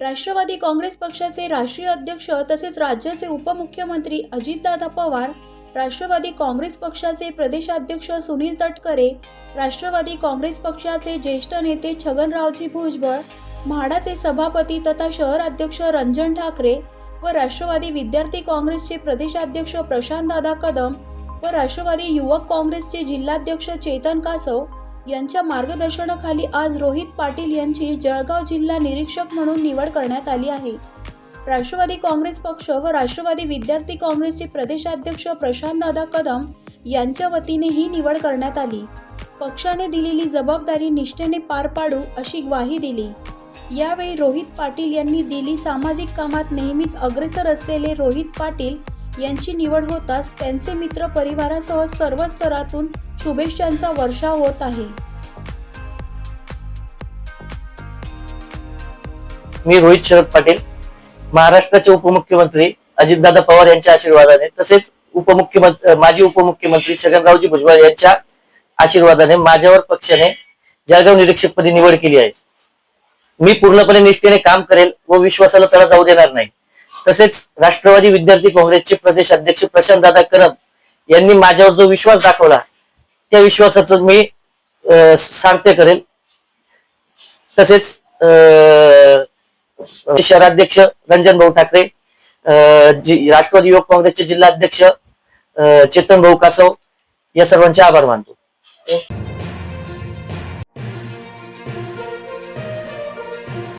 राष्ट्रवादी काँग्रेस पक्षाचे राष्ट्रीय अध्यक्ष तसेच राज्याचे उपमुख्यमंत्री अजितदादा पवार राष्ट्रवादी काँग्रेस पक्षाचे प्रदेशाध्यक्ष सुनील तटकरे राष्ट्रवादी काँग्रेस पक्षाचे ज्येष्ठ नेते छगनरावजी भुजबळ म्हाडाचे सभापती तथा शहर अध्यक्ष रंजन ठाकरे व राष्ट्रवादी विद्यार्थी काँग्रेसचे प्रदेशाध्यक्ष प्रशांतदादा कदम व राष्ट्रवादी युवक काँग्रेसचे जिल्हाध्यक्ष चेतन कासव यांच्या मार्गदर्शनाखाली आज रोहित पाटील यांची जळगाव जिल्हा निरीक्षक म्हणून निवड करण्यात आली आहे. राष्ट्रवादी काँग्रेस पक्ष व राष्ट्रवादी विद्यार्थी काँग्रेसचे प्रदेशाध्यक्ष प्रशांतदादा कदम यांच्या वतीने ही निवड करण्यात आली. पक्षाने दिलेली जबाबदारी निष्ठेने पार पाडू अशी ग्वाही दिली. यावेळी रोहित पाटील यांनी दिली सामाजिक कामात नेहमीच अग्रेसर असलेले रोहित पाटील यांची निवड होताच त्यांचे मित्र परिवारासह सर्व स्तरातून शुभेच्छांचा वर्षाव होत आहे. मी रोहित शरद पाटील महाराष्ट्राचे उपमुख्यमंत्री अजितदादा पवार यांच्या आशीर्वादाने तसेच उपमुख्यमंत्री माजी उपमुख्यमंत्री छगनरावजी भुजबळ यांच्या आशीर्वादाने माझ्यावर पक्षाने जळगाव निरीक्षकपदी निवड केली आहे. मी पूर्णपणे निष्ठेने काम करेल व विश्वासाला त्याला जाऊ देणार नाही. तसेच राष्ट्रवादी विद्यार्थी काँग्रेसचे प्रदेश अध्यक्ष प्रशांत दादा करम यांनी माझ्यावर जो विश्वास दाखवला त्या विश्वासाचं मी अं, सार्थ करेल तसेच अं, शहराध्यक्ष रंजन भाऊ ठाकरे अं, राष्ट्रवादी युवक काँग्रेसचे जिल्हाध्यक्ष अं, चेतन भाऊ कासव या सर्वांचे आभार मानतो.